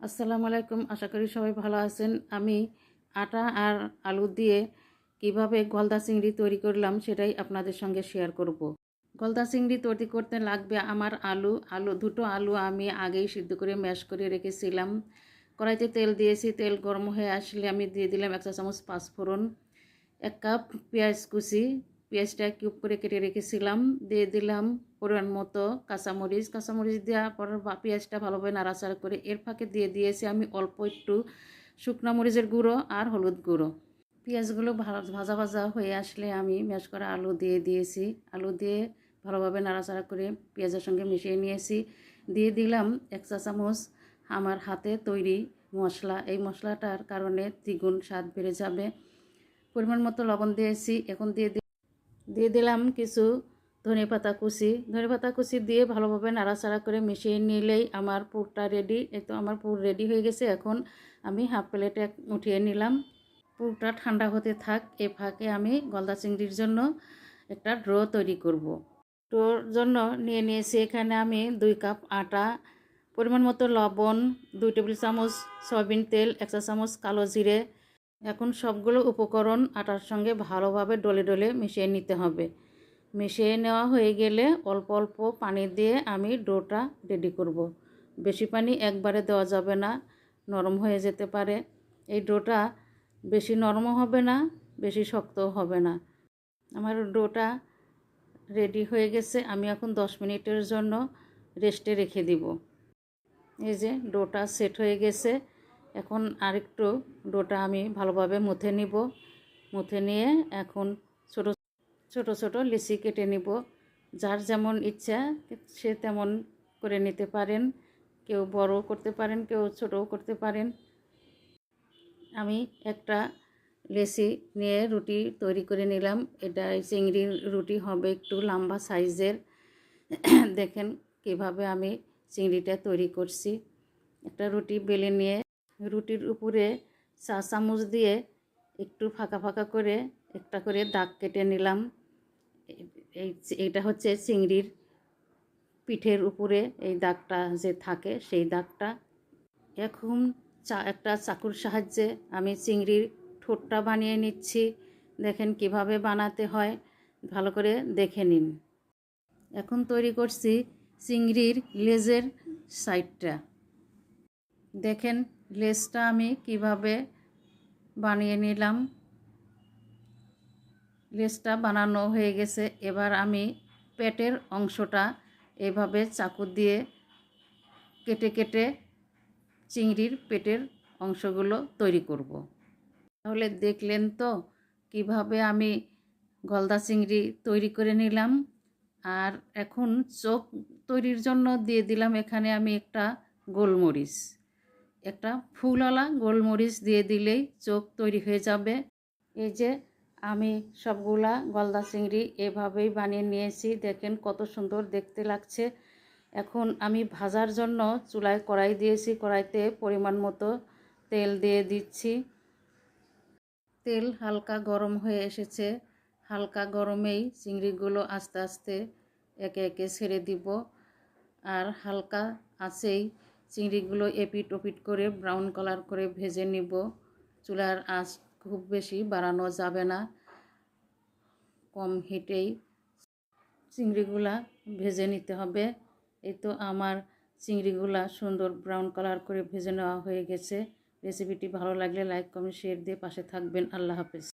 আসসালামু আলাইকুম। আশা করি সবাই ভালো আছেন। আমি আটা আর আলু দিয়ে কীভাবে গলদা চিংড়ি তৈরি করলাম সেটাই আপনাদের সঙ্গে শেয়ার করব। গলদা চিংড়ি তৈরি করতে লাগবে আমার আলু। আলু, দুটো আলু আমি আগেই সিদ্ধ করে ম্যাশ করে রেখেছিলাম। কড়াইতে তেল দিয়েছি। তেল গরম হয়ে আসলে আমি দিয়ে দিলাম এক চা চামচ পাঁচফোড়ন, এক কাপ পেঁয়াজ কুচি পেঁয়াজটা কিউব করে কেটে রেখেছিলাম, দিয়ে দিলাম পরিমাণ মতো কাঁচামরিচ। কাঁচামরিচ দেওয়ার পর পেঁয়াজটা ভালোভাবে নাড়াচাড়া করে এর ফাঁকে দিয়ে দিয়েছি আমি অল্প একটু শুকনো মরিচের গুঁড়ো আর হলুদ গুঁড়ো। পেঁয়াজগুলো ভাজা ভাজা হয়ে আসলে আমি ম্যাশ করা আলু দিয়ে দিয়েছি। আলু দিয়ে ভালোভাবে নাড়াচাড়া করে পেঁয়াজের সঙ্গে মিশিয়ে নিয়েছি। দিয়ে দিলাম এক চা চামচ আমার হাতে তৈরি মশলা। এই মশলাটার কারণে দ্বিগুণ স্বাদ বেড়ে যাবে। পরিমাণ মতো লবণ দিয়েছি। এখন দিয়ে দিয়ে দিলাম কিছু ধনে পাতা কুচি। ধনে পাতা কুচি দিয়ে ভালোভাবে নাড়াচাড়া করে মিশিয়ে নিলেই আমার পুরটা রেডি তো আমার পুর রেডি হয়ে গেছে। এখন আমি হাফ প্লেটে উঠিয়ে নিলাম। পুরটা ঠান্ডা হতে থাক, এ ফাঁকে আমি গলদা চিংড়ির জন্য একটা ড্র তৈরি করব। ড্রোর জন্য নিয়ে নিয়েছি এখানে আমি দুই কাপ আটা, পরিমাণ মতো লবণ, দুই টেবিল চামচ সয়াবিন তেল, এক চা চামচ কালো জিরে এখন সবগুলো উপকরণ আটার সঙ্গে ভালোভাবে ডলে ডলে মিশিয়ে নিতে হবে। মিশিয়ে নেওয়া হয়ে গেলে অল্প অল্প পানি দিয়ে আমি ডোটা রেডি করব। বেশি পানি একবারে দেওয়া যাবে না, নরম হয়ে যেতে পারে। এই ডোটা বেশি নরমও হবে না, বেশি শক্তও হবে না। আমার ডোটা রেডি হয়ে গেছে, আমি এখন দশ মিনিটের জন্য রেস্টে রেখে দিব। এই যে ডোটা সেট হয়ে গেছে এখন আরেকটু ডোটা আমি ভালোভাবে মুথে নিব। মুথে নিয়ে এখন ছোট ছোট ছোট লিচি কেটে নিব। যার যেমন ইচ্ছা সে তেমন করে নিতে পারেন। কেউ বড় করতে পারেন, কেউ ছোটও করতে পারেন। আমি একটা লেসি নিয়ে রুটি তৈরি করে নিলাম। এটা চিংড়ির রুটি হবে একটু লম্বা সাইজের। দেখেন কীভাবে আমি চিংড়িটা তৈরি করছি। একটা রুটি বেলে নিয়ে রুটির উপরে চা চামচ দিয়ে একটু ফাঁকা ফাঁকা করে একটা করে দাগ কেটে নিলাম। এই, এইটা হচ্ছে চিংড়ির পিঠের উপরে এই দাগটা যে থাকে সেই দাগটা। এখন চা, একটা চাকুর সাহায্যে আমি চিংড়ির ঠোঁটটা বানিয়ে নিচ্ছি। দেখেন কীভাবে বানাতে হয়, ভালো করে দেখে নিন। এখন তৈরি করছি চিংড়ির লেজের সাইডটা। দেখেন লেজটা আমি কীভাবে বানিয়ে নিলাম? লেজটা বানানো হয়ে গেছে। এবার আমি পেটের অংশটা এভাবে চাকু দিয়ে কেটে কেটে চিংড়ির পেটের অংশগুলো তৈরি করব। তাহলে দেখলেন তো কীভাবে আমি গলদা চিংড়ি তৈরি করে নিলাম। আর এখন চোখ তৈরির জন্য দিয়ে দিলাম এখানে আমি একটা গোলমরিচ। একটা ফুলওয়ালা গোলমরিচ দিয়ে দিলেই চোখ তৈরি হয়ে যাবে। এই যে, আমি সবগুলা গলদা চিংড়ি এভাবেই বানিয়ে নিয়েছি। দেখেন কত সুন্দর দেখতে লাগছে। এখন আমি ভাজার জন্য চুলায় কড়াই দিয়েছি। কড়াইতে পরিমাণ মতো তেল দিয়ে দিচ্ছি। তেল হালকা গরম হয়ে এসেছে। হালকা গরমেই চিংড়িগুলো আস্তে আস্তে একে একে ছেড়ে দিব। আর হালকা আছেই চিংড়িগুলো এপিট ওপিট করে ব্রাউন কালার করে ভেজে নিব। চুলার আঁচ খুব বেশি বাড়ানো যাবে না। কম হিটেই চিংড়িগুলা ভেজে নিতে হবে। এই তো আমার চিংড়িগুলা সুন্দর ব্রাউন কালার করে ভেজে নেওয়া হয়ে গেছে। রেসিপিটি ভালো লাগলে লাইক, কমেন্ট, শেয়ার দিয়ে পাশে থাকবেন। আল্লাহ হাফেজ।